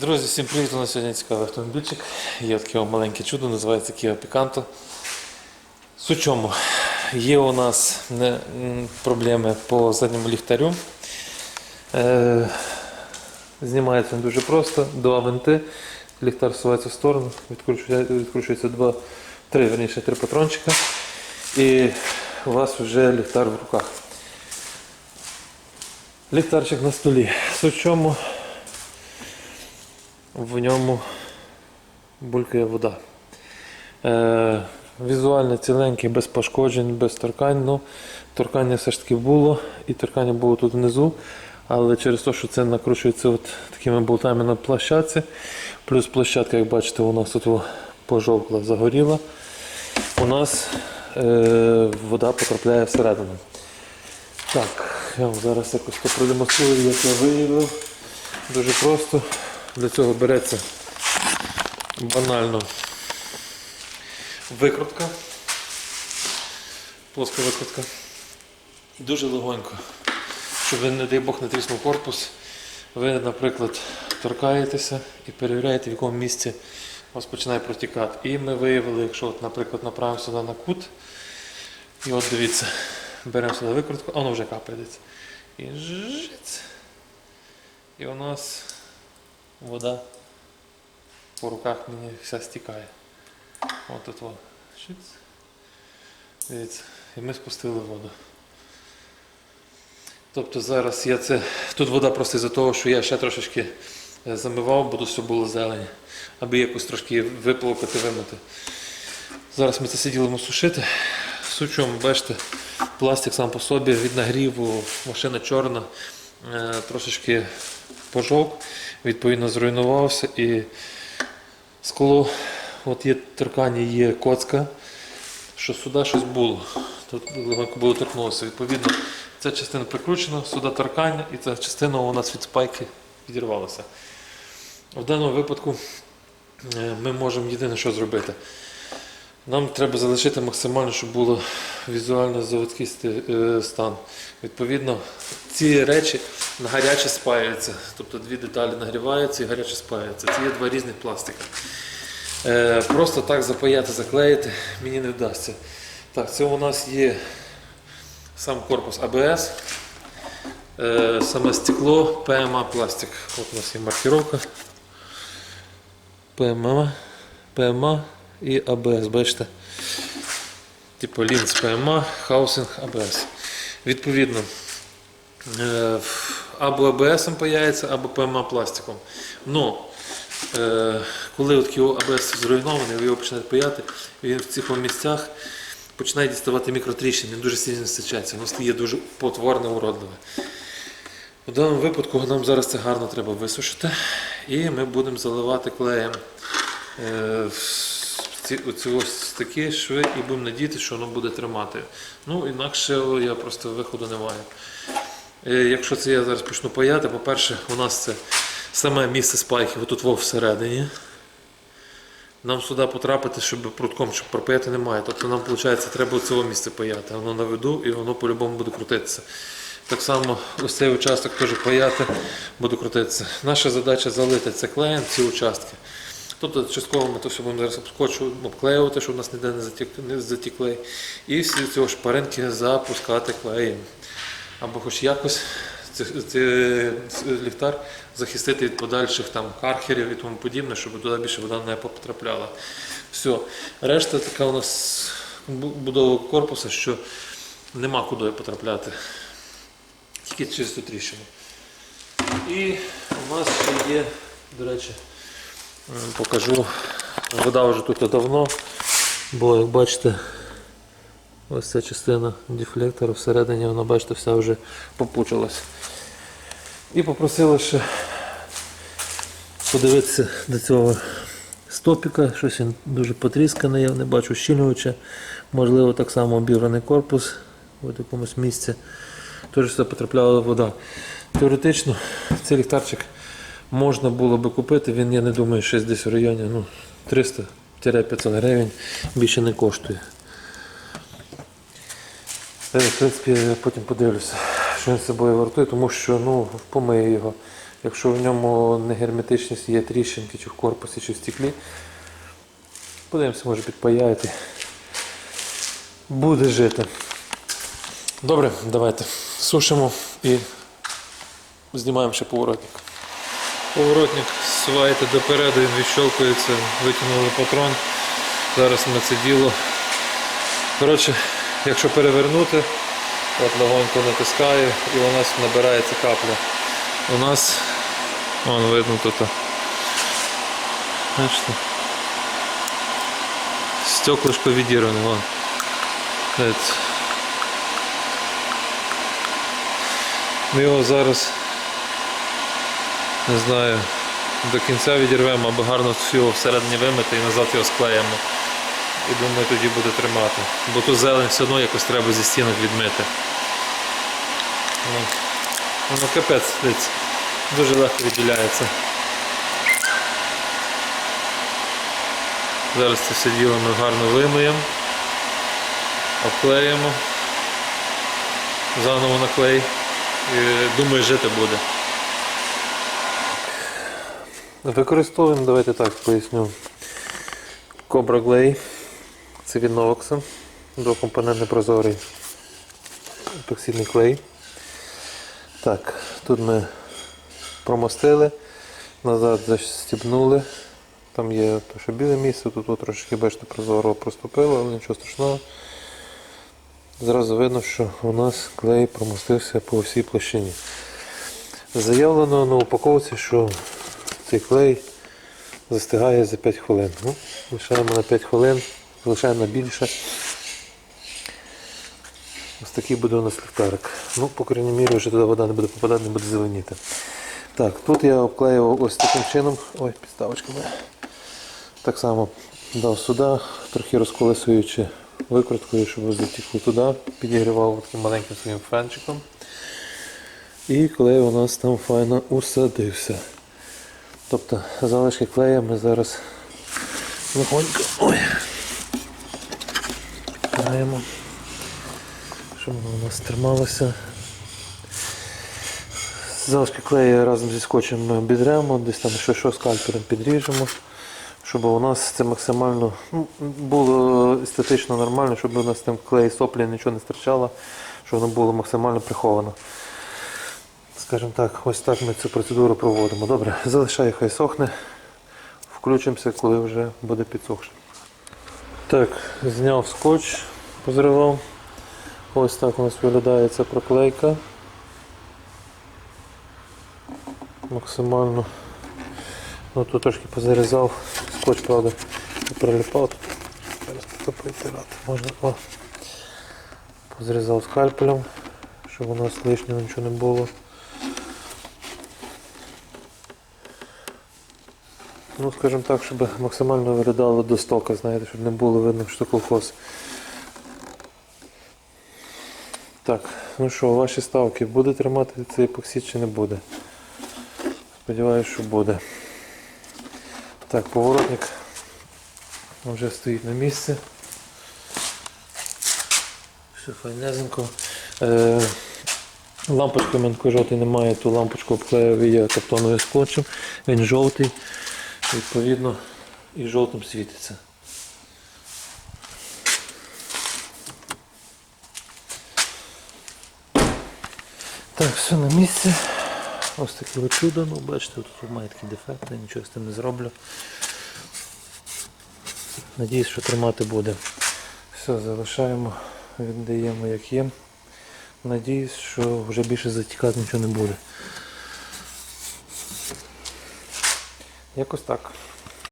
Друзі, всім привіт! У нас сьогодні цікавий автомобільчик. Є таке маленьке чудо, називається Kia Picanto. Суть чому? Є у нас проблеми по задньому ліхтарю. Е, знімається дуже просто, два винти, ліхтар всувається в сторону, відкручується, відкручується два, три, верніше, три патрончика. І у вас вже ліхтар в руках. Ліхтарчик на столі. Суть чому? В ньому булькає вода. Е, візуально ціленький, без пошкоджень, без торкань. Ну, торкання все ж таки було, і торкання було тут внизу. Але через те, що це накручується от такими болтами на площадці, плюс площадка, як бачите, у нас тут пожовкла, загоріла, у нас е, вода потрапляє всередину. Так, я вам зараз якось то продемонструю, як я виявив. Дуже просто. Для цього береться банально викрутка, плоска викрутка. І дуже легонько, щоб не дай Бог, не тріснув корпус. Ви, наприклад, торкаєтеся і перевіряєте, в якому місці у вас починає протікати. І ми виявили, якщо, от, наприклад, направимо сюди на кут, і от дивіться, беремо сюди викрутку, а воно вже капається. І жиць. І у нас вода по руках мені вся стікає. От тут во. Дивіться. І ми спустили воду. Тобто зараз я це. Тут вода просто із-за того, що я ще трошечки е, замивав, бо тут все було зелені, аби якось трошки виплакати, вимити. Зараз ми це все сушити. Чому, бачите, пластик сам по собі від нагріву, машина чорна, е, трошечки пожовк, відповідно зруйнувався і скло, от є торкання, є коцка, що сюди щось було. Тут було торкнулося. Відповідно, ця частина прикручена, сюди торкання, і ця частина у нас від спайки відірвалася. В даному випадку е, ми можемо єдине, що зробити. Нам треба залишити максимально, щоб було візуально заводський е, стан. Відповідно, ці речі гаряче спаюються. Тобто дві деталі нагріваються і гаряче спаюються. Це є два різних пластика. Е, Просто так запаяти, заклеїти мені не вдасться. Так, це у нас є сам корпус АБС, е, саме стекло, PMA пластик. От у нас є маркировка. PMA, PMA і АБС, бачите? Типу лінз PMA, хаусинг АБС. Відповідно, е, або АБС паяється, або PMA пластиком. Ну, е, коли от такий АБС зруйнований, ви його починаєте паяти, він в цих місцях починає діставати мікротріщини, він дуже сильно стичається, воно стає дуже потворне, уродливе. В даному випадку нам зараз це гарно треба висушити, і ми будемо заливати клеєм е, ці, оці ось такі шви і будемо надіяти, що воно буде тримати. Ну, інакше я просто виходу не маю. Е, Якщо це я зараз почну паяти, по-перше, у нас це саме місце спайки, отут во всередині. Нам сюди потрапити, щоб прутком щоб пропаяти немає. Тобто нам виходить, треба цього місця паяти. Воно на виду і воно по-любому буде крутитися. Так само ось цей участок теж паяти, буде крутитися. Наша задача залити це клеєм, ці участки. Тобто частково ми то все будемо зараз обскочу, обклеювати, щоб у нас ніде не затік, не затік клей. І всі ці шпаринки запускати клеєм. Або хоч якось цей ліхтар захистити від подальших там кархерів і тому подібне, щоб туди більше вода не потрапляла. Все. Решта така у нас будова корпусу, що нема куди потрапляти. Тільки чисто тріщину. І у нас ще є, до речі, покажу. Вода вже тут давно, бо як бачите, ось ця частина дефлектора всередині, вона бачите, вся вже попучилась. І попросили ще подивитися до цього стопіка, щось він дуже потрісканий, я не бачу щільнювача. Можливо, так само обірваний корпус в якомусь місці. Теж все потрапляла вода. Теоретично цей ліхтарчик можна було би купити, він, я не думаю, щось десь в районі ну, 300-500 гривень більше не коштує. В принципі, я потім подивлюся, що він з собою вартує, тому що ну, помию його. Якщо в ньому не герметичність є тріщинки чи в корпусі, чи в стеклі, подивимося, може підпаяти. Буде жити. Добре, давайте сушимо і знімаємо ще поворотник. Поворотник свайте допереду, він відщолкується, витягнули патрон. Зараз ми це діло. Коротше, якщо перевернути, от легонько натискаю і у нас набирається капля. У нас, вон видно тут. Бачите? Стеклышко відірване, вон. Ми його зараз не знаю, до кінця відірвемо, аби гарно всього всередині вимити і назад його склеїмо. І думаю, тоді буде тримати. Бо ту зелень все одно якось треба зі стінок відмити. Ну, воно капець, дивіться, дуже легко відділяється. Зараз це все діло ми гарно вимиємо, обклеїмо, заново наклей. І, думаю, жити буде. Використовуємо, давайте так поясню. Cobra Glay. Це від Novox. Двокомпонентний прозорий епоксидний клей. Так, тут ми промостили, назад застібнули. Там є то, біле місце, тут от трошки бачите прозоро проступило, але нічого страшного. Зразу видно, що у нас клей промостився по всій площині. Заявлено на упаковці, що цей клей застигає за 5 хвилин. Ну, лишаємо на 5 хвилин, залишаємо на більше. Ось такий буде у нас ліхтарик. Ну, по крайній мірі, вже туди вода не буде попадати, не буде зеленіти. Так, тут я обклеював ось таким чином. Ой, підставочка. Так само дав сюди, трохи розколесуючи викруткою, щоб затікли туди, підігрівав таким маленьким своїм фенчиком. І клей у нас там файно усадився. Тобто залишки клея ми зараз легонько ой, щоб воно у нас трималося. Залишки клею разом зі скотчем ми обідремо, десь там що, що скальпелем підріжемо, щоб у нас це максимально ну, було естетично нормально, щоб у нас там клей соплі нічого не стирчало, щоб воно було максимально приховано. Скажімо так, ось так ми цю процедуру проводимо. Добре, залишаю, хай сохне. Включимося, коли вже буде підсохше. Так, зняв скотч, позривав. Ось так у нас виглядає ця проклейка. Максимально. Ну, тут трошки позарізав, скотч, правда, Зараз тут притирати можна. О. Позрізав скальпелем, щоб у нас лишнього нічого не було. Ну, скажімо так, щоб максимально виглядало до стока, знаєте, щоб не було видно, що колхоз. Так, ну що, ваші ставки буде тримати цей епоксид чи не буде? Сподіваюсь, що буде. Так, поворотник вже стоїть на місці. Все файнезенько. Е, лампочки в мене жовтої немає, ту лампочку обклеїв я картонною скотчем. Він жовтий. Відповідно, і жовтим світиться. Так, все на місці. Ось таке чудо, ну бачите, тут має такі дефекти, нічого з тим не зроблю. Надіюсь, що тримати буде. Все, залишаємо, віддаємо як є. Надіюсь, що вже більше затікати нічого не буде. Якось так.